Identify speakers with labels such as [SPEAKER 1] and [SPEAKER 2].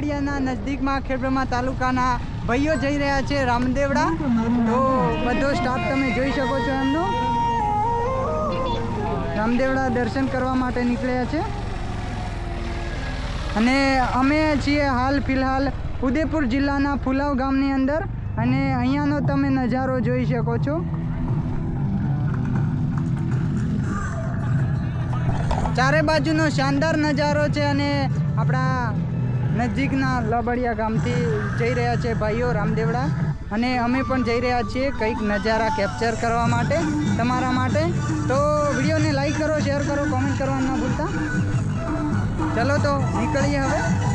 [SPEAKER 1] એના નજદીકમાં ખેડબ્રહ્મા તાલુકાના ભાઈઓ જઈ રહ્યા છે રામદેવડા. તો બધો સ્ટાફ તમે જોઈ શકો છો એમનો. રામદેવડા દર્શન કરવા માટે નીકળ્યા છે. અને અમે છીએ હાલ ફિલહાલ ઉદયપુર જિલ્લાના ફુલાવ ગામની અંદર. અને અહીંયાનો તમે નજારો જોઈ શકો છો. ચારે બાજુનો શાનદાર નજારો છે અને આપણા નજીકના લબડિયા ગામથી જઈ રહ્યા છે ભાઈઓ રામદેવડા. અને અમે પણ જઈ રહ્યા છીએ કંઈક નજારા કેપ્ચર કરવા માટે, તમારા માટે. તો વિડીયોને લાઈક કરો શેર કરો કોમેન્ટ કરવાનું ના ભૂલતા. ચલો તો નીકળીએ હવે.